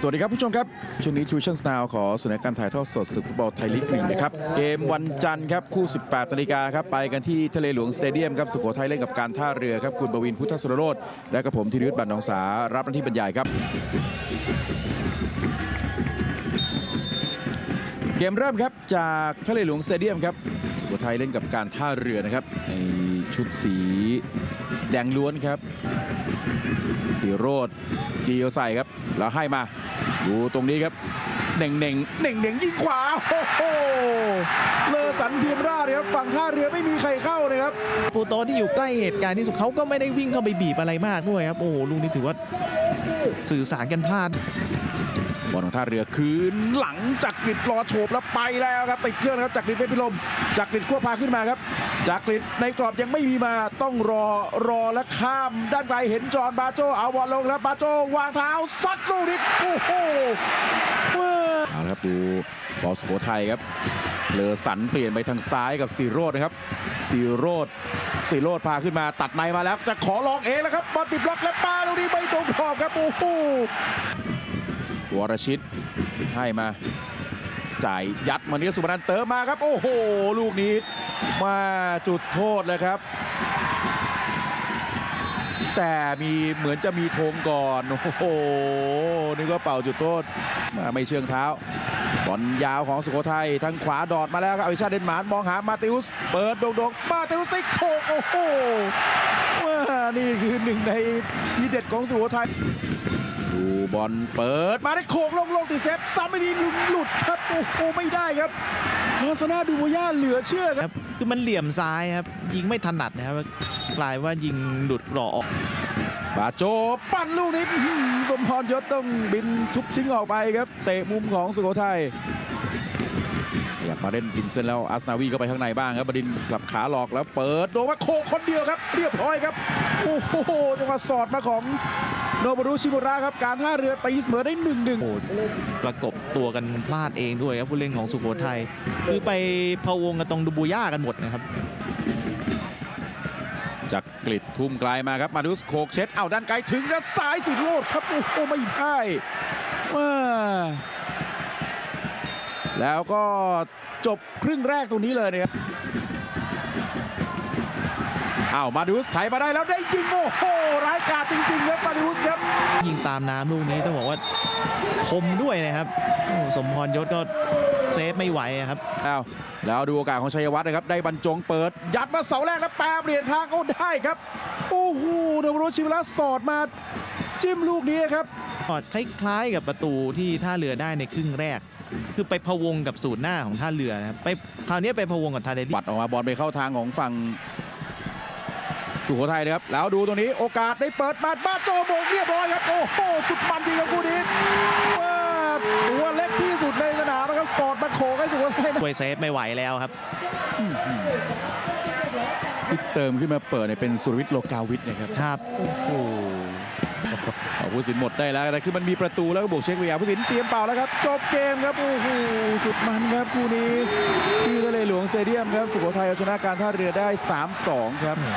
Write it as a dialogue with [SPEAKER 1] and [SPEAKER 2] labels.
[SPEAKER 1] สวัสดีครับผู้ชมครับช่วงนี้ Tuition Style ขอเสนอการถ่ายทอดสดศึกฟุตบอลไทยลีกหนึ่งนะครับ เกมวันจันทร์ครับ คู่ 18นาฬิกาครับ ไปกันที่ทะเลหลวงสเตเดียมครับ สุโขทัยเล่นกับการท่าเรือครับ คุณประวินพุทธสรโรธและกับผมธีรยุทธ์บัตรหนองสา รับหน้าที่บรรยายครับเกมเริ่มครับจากทะเลหลวงสเตเดียมครับ สุโขทัยเล่นกับการท่าเรือนะครับในชุดสีแดงล้วนครับสีโรดจีเอใส่ครับ แล้วให้มาดูตรงนี้ครับเน่งเน่งเน่งเน่งยิงขวาโอ้โหเลอสันเทียมราชครับฝั่งท่าเรือไม่มีใครเข้านะครับ
[SPEAKER 2] ปูโตที่อยู่ใกล้เหตุการณ์ที่สุดเขาก็ไม่ได้วิ่งเข้าไปบีบอะไรมากด้วยครับโอ้โหลุงนี่ถือว่าสื่อสารกันพลาด
[SPEAKER 1] บอลของท่าเรือคืนหลังจากกริดรอโฉบแล้วไปแล้วครับติดเครื่องนะครับจากกริดเพชรพิลมจากกริดขั้วพาขึ้นมาครับ จากกริดในกรอบยังไม่มีมาต้องรอรอและข้ามด้านไกลเห็นจอนบาโจเอาบอลลงครับบาโจวางเท้าซัดลูกนิดโอ้โหว้าเอาละครับดูบอลสุโขทัยครับเลอสันเปลี่ยนไปทางซ้ายกับสีโรดนะครับสีโรดสีโรดพาขึ้นมาตัดในมาแล้ว จะขอลองเองแล้วครับบอลติดบล็อกและปาลูกนี้ไม่ตรงกรอบครับโอ้โห วรชิตให้มา จ่ายยัดมาเนี้ยสุพนันเติมมาครับ โอ้โห ลูกนี้มาจุดโทษเลยครับ แต่มีเหมือนจะมีธงก่อน โอ้โหนี่ก็เป่าจุดโทษมาไม่เชิงเท้าบอลยาวของสุโขทัยทางขวาดอดมาแล้วครับอวิชาเดนมาร์กมองหามาติอุส เปิดโด่งๆมาติอุสติ๊กโถกโอ้โหว่านี่คือหนึ่งในทีเด็ดของสุโขทัย ดูบอลเปิดมาได้โขกลงลงติดเซฟซ้ำไม่ดีหลุดหลุดครับโอ้โหไม่ได้ครับลาสนาดูโบย่าเหลือเชื่อค
[SPEAKER 2] ครับรับ คือมันเหลี่ยมซ้ายครับ ยิงไม่ถนัดนะครับกลายว่ายิงหลุดกรอบออก
[SPEAKER 1] บาโจปั้นลูกนี้อื้อหือสมพรยศต้องบินทุบทิ้งออกไปครับ เตะมุมของสุโขทัยอยากมาเล่นริมเส้นแล้วอาสนาวีก็ไปข้างในบ้างครับบดินทร์สับขาหลอกแล้วเปิดโดนมาโคกคนเดียวครับ เรียบร้อยครับ โอ้โหจังหวะสอดมาของ โนบรุชิมุระครับการท่าเรือตีเสมอได้หนึ่งหนึ่ง
[SPEAKER 2] โอ้โหประกบตัวกันพลาดเองด้วยครับผู้เล่นของสุโขทัยคือไปพะวงกันตรงดูบูย่ากันหมดนะครับ
[SPEAKER 1] จากกริดทุ่มไกลมาครับมาดุสโคกเช็ดเอาด้านไกลถึงแล้วซ้ายสิโรดครับโอ้โหไม่ได้ว้าแล้วก็จบครึ่งแรกตรงนี้เลยนะครับเอามาดุสไถมาได้แล้วได้ยิงโอ้โหร้ายกาจจริงๆครับมาดุสครับ
[SPEAKER 2] ยิงตามน้ำลูกนี้ต้องบอกว่าคมด้วยนะครับโอ้สมพรยศก็เซฟไม่ไหวอะครับ
[SPEAKER 1] เอาแล้วดูโอกาสของชัยวัฒน์นะครับได้บรรจงเปิด ยัดมาเสาแรกแล้วแปรเปลี่ยนทางโอ้ได้ครับโอ้โหโนบรุชิมุระสอดมาจิ้มลูกนี้ครับ
[SPEAKER 2] คล้ายๆกับประตูที่ท่าเรือได้ในครึ่งแรก คือไปพะวงกับสูตรหน้าของท่าเรือนะครับไปคราวนี้ไปพะวงกับทาเดลี่
[SPEAKER 1] ปัดออกมาบอลไปเข้าทางของฝั่ง สุโขทัยนะครับ แล้วดูตรงนี้โอกาสได้เปิดมาบ้าโจโบกเรียบร้อยครับ โอ้โห สุดมันจริงครับคู่นี้ว่าตัวเล็กที่สุดในสนามนะครับ สอดมาโขกให้สุโขทัยนะ
[SPEAKER 2] ช่วยเซฟไม่ไหวแล้วครับ
[SPEAKER 1] ที่เติมขึ้นมาเปิดเนี่ยเป็นสุรวิทย์โลกาวิทย์นะครับ
[SPEAKER 2] ครับโอ้โห
[SPEAKER 1] เอาผู้สินหมดได้แล้วแต่คือมันมีประตูแล้วก็บวกเช็คเวียผู้สินเตรียมเป่าแล้วครับ จบเกมครับ โอ้โห สุดมันครับคู่นี้ ที่ทะเลหลวงสเตเดียมครับ สุโขทัยเอาชนะการท่าเรือได้ 3-2 ครับ